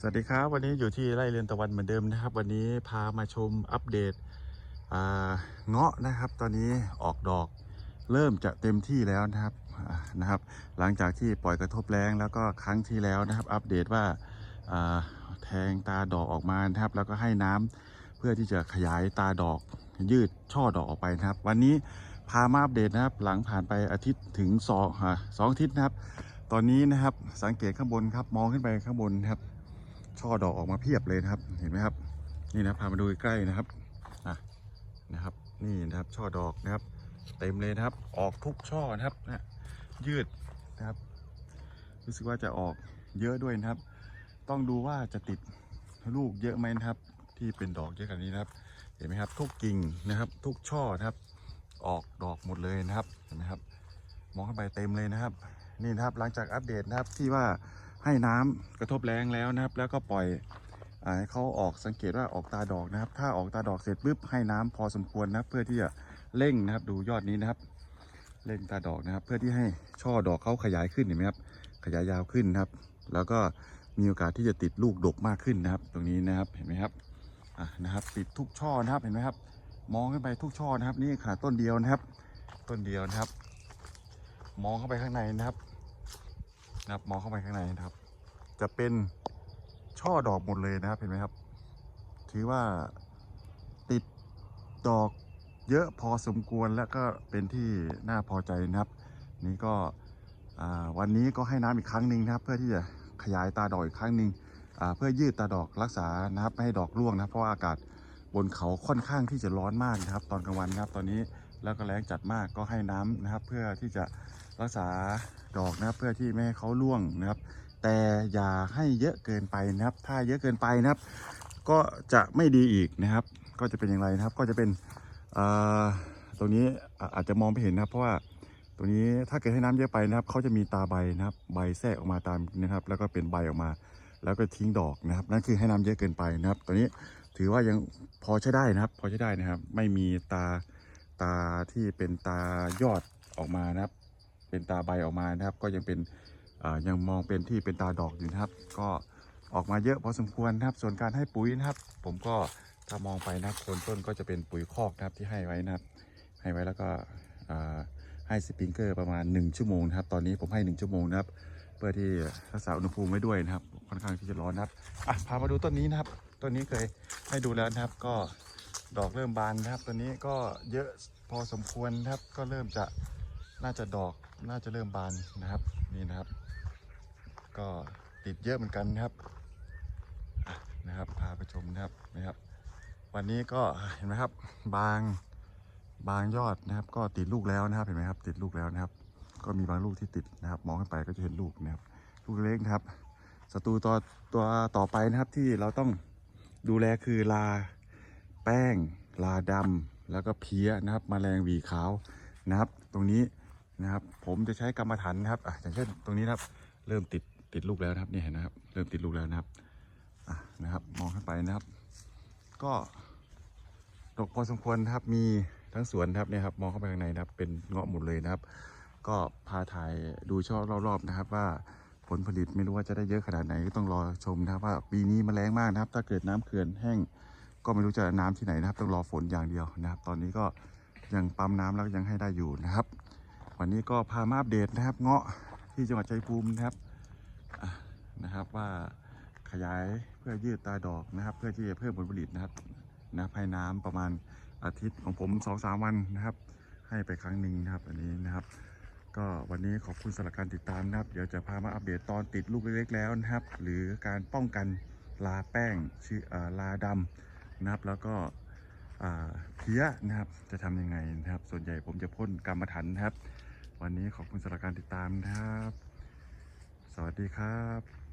สวัสดีครับวันนี้อยู่ที่ไร่เรือนตะวันเหมือนเดิมนะครับ วันนี้พามาชมอัปเดตเงาะนะครับ ตอนนี้ออกดอกเริ่มจะเต็มที่แล้วนะครับนะครับ หลังจากที่ปล่อยกระทบแรงแล้วก็ครั้งที่แล้วนะครับ อัปเดตว่าแทงตาดอกออกมานะครับ แล้วก็ให้น้ำเพื่อที่จะขยายตาดอกยืดช่อดอกออกไปนะครับ วันนี้พามาอัปเดตนะครับ หลังผ่านไปอาทิตย์ถึงสองสองอาทิตย์นะครับ ตอนนี้นะครับสังเกตข้างบนครับมองขึ้นไปข้างบนครับ ช่อดอกออกมาเพียบเลยนะครับ เห็นไหมครับ นี่นะพามาดูใกล้นะครับอะนะครับ นี่นะครับช่อดอกนะครับ เต็มเลยนะครับ ออกทุกช่อนะครับนะยืดนะครับ รู้สึกว่าจะออกเยอะด้วยนะครับ ต้องดูว่าจะติดลูกเยอะไหมนะครับ ที่เป็นดอกเยอะขนาดนี้นะครับ เห็นไหมครับ ทุกกิ่งนะครับ ทุกช่อนะครับ ออกดอกหมดเลยนะครับเห็นไหมครับ มองเข้าไปเต็มเลยนะครับ นี่นะครับหลังจากอัปเดตนะครับที่ว่า ให้น้ำกระทบแรงแล้วนะครับ แล้วก็ปล่อยอให้เขาออกสังเกตว่าออกตาดอกนะครับ ถ้าออกตาดอกเสร็จปุ๊บให้น้ำพอสมควรนะครับ เพื่อที่จะเร่งนะครับ ดูยอดนี้นะครับเร่งตาดอกนะครับ เพื่อที่ให้ช่อดอกเขาขยายขึ้นเห็นไหมครับ ขยายยาวขึ้นนะครับ แล้วก็มีโอกาสที่จะติดลูกดกมากขึ้นนะครับ ตรงนี้นะครับเห็นไหมครับอะนะครับ ติดทุกช่อนะครับเห็นไหมครับ มองขึ้นไปทุกช่อนะครับ นี่ขาดต้นเดียวนะครับ ต้นเดียวนะครับ มองเข้าไปข้างในนะครับ นะครับมองเข้าไปข้างในนะครับ จะเป็นช่อดอกหมดเลยนะครับเห็นไหมครับ ถือว่าติดดอกเยอะพอสมควรและก็เป็นที่น่าพอใจนะครับ นี่ก็วันนี้ก็ให้น้ำอีกครั้งหนึ่งนะครับ เพื่อที่จะขยายตาดอกอีกครั้งหนึ่งเพื่อยืดตาดอกรักษานะครับไม่ให้ดอกร่วงนะเพราะอากาศบนเขาค่อนข้างที่จะร้อนมากนะครับ ตอนกลางวันนะครับ ตอนนี้แล้วก็แรงจัดมากก็ให้น้ำนะครับ เพื่อที่จะ รักษาดอกนะครับเพื่อที่ไม่ให้เขาร่วงนะครับ แต่อย่าให้เยอะเกินไปนะครับ ถ้าเยอะเกินไปนะครับ ก็จะไม่ดีอีกนะครับ ก็จะเป็นอย่างไรนะครับ ก็จะเป็นอ่อตรงนี้อาจจะมองไม่เห็นนะครับ เพราะว่าตรงนี้ถ้าเกิดให้น้ำเยอะไปนะครับเขาจะมีตาใบนะครับ ใบแทรกออกมาตามนะครับ แล้วก็เป็นใบออกมา แล้วก็ทิ้งดอกนะครับ นั่นคือให้น้ำเยอะเกินไปนะครับ ตัวนี้ถือว่ายังพอใช้ได้นะครับ พอใช้ได้นะครับ ไม่มีตาตาที่เป็นตายอดออกมานะครับ เป็นตาใบออกมานะครับ ก็ยังเป็นยังมองเป็นที่เป็นตาดอกอยู่นะครับ ก็ออกมาเยอะพอสมควรนะครับ ส่วนการให้ปุ๋ยนะครับ ผมก็ถ้ามองไปนะครับโคนต้นก็จะเป็นปุ๋ยคอกนะครับที่ให้ไว้นะครับ ให้ไว้แล้วก็ให้สปริงเกอร์ประมาณ 1 ชั่วโมงนะครับ ตอนนี้ผมให้ 1 ชั่วโมงนะครับ เพื่อที่รักษาอุณหภูมิไว้ด้วยนะครับ ค่อนข้างที่จะร้อนนะครับอะพามาดูต้นนี้นะครับ ต้นนี้เคยให้ดูแล้วนะครับ ก็ดอกเริ่มบานนะครับ ตัวนี้ก็เยอะพอสมควรนะครับ ก็เริ่มจะ น่าจะดอกน่าจะเริ่มบานนะครับนี่นะครับ ก็ติดเยอะเหมือนกันนะครับนะครับพาไปชมนะครับนะครับ วันนี้ก็เห็นไหมครับบางบางยอดนะครับ ก็ติดลูกแล้วนะครับเห็นไหมครับ ติดลูกแล้วนะครับ ก็มีบางลูกที่ติดนะครับ มองขึ้นไปก็จะเห็นลูกนะครับ ลูกเล็กนะครับศัตรูตัวตัวต่อไปนะครับที่เราต้องดูแลคือลาแป้งลาดำแล้วก็เพี้ยนะครับมแมลงหวีขาวนะครับ ตรงนี้ นะครับ ผมจะใช้กรรมฐานนะครับอะอย่างเช่นตรงนี้นะครับ เริ่มติดติดลูกแล้วนะครับนี่เห็นนะครับ เริ่มติดลูกแล้วนะครับอะนะครับ มองขึ้นไปนะครับ ก็ดกพอสมควรนะครับมีทั้งสวนนะครับเนี่ยครับมองเข้าไปข้างในนะครับ เป็นเงาะหมดเลยนะครับ ก็พาถ่ายดูช่อรอบๆนะครับ ว่าผลผลิตไม่รู้ว่าจะได้เยอะขนาดไหนก็ต้องรอชมนะครับว่าปีนี้มันแรงมากนะครับ ถ้าเกิดน้ำเขื่อนแห้งก็ไม่รู้จะน้ำที่ไหนนะครับ ต้องรอฝนอย่างเดียวนะครับ ตอนนี้ก็ยังปั๊มน้ำแล้วก็ยังให้ได้อยู่นะครับ วันนี้ก็พามาอัปเดตนะครับ เงาะที่จังหวัดชัยภูมินะครับนะครับว่าขยายเพื่อยืดตาดอกนะครับ เพื่อที่จะเพิ่มผลผลิตนะครับนะครับให้น้ำประมาณอาทิตย์ของผมสองสามวันนะครับ ให้ไปครั้งหนึ่งนะครับ อันนี้นะครับ ก็วันนี้ขอบคุณสำหรับการติดตามนะครับ เดี๋ยวจะพามาอัปเดตตอนติดลูกเล็กๆแล้วนะครับ หรือการป้องกันลาแป้งชื่ออ่าลาดำนะครับ แล้วก็อ่าเพี้ยนะครับ จะทำยังไงนะครับ ส่วนใหญ่ผมจะพ่นกรรมฐานนะครับ วันนี้ขอบคุณสำหรับการติดตามนะครับ สวัสดีครับ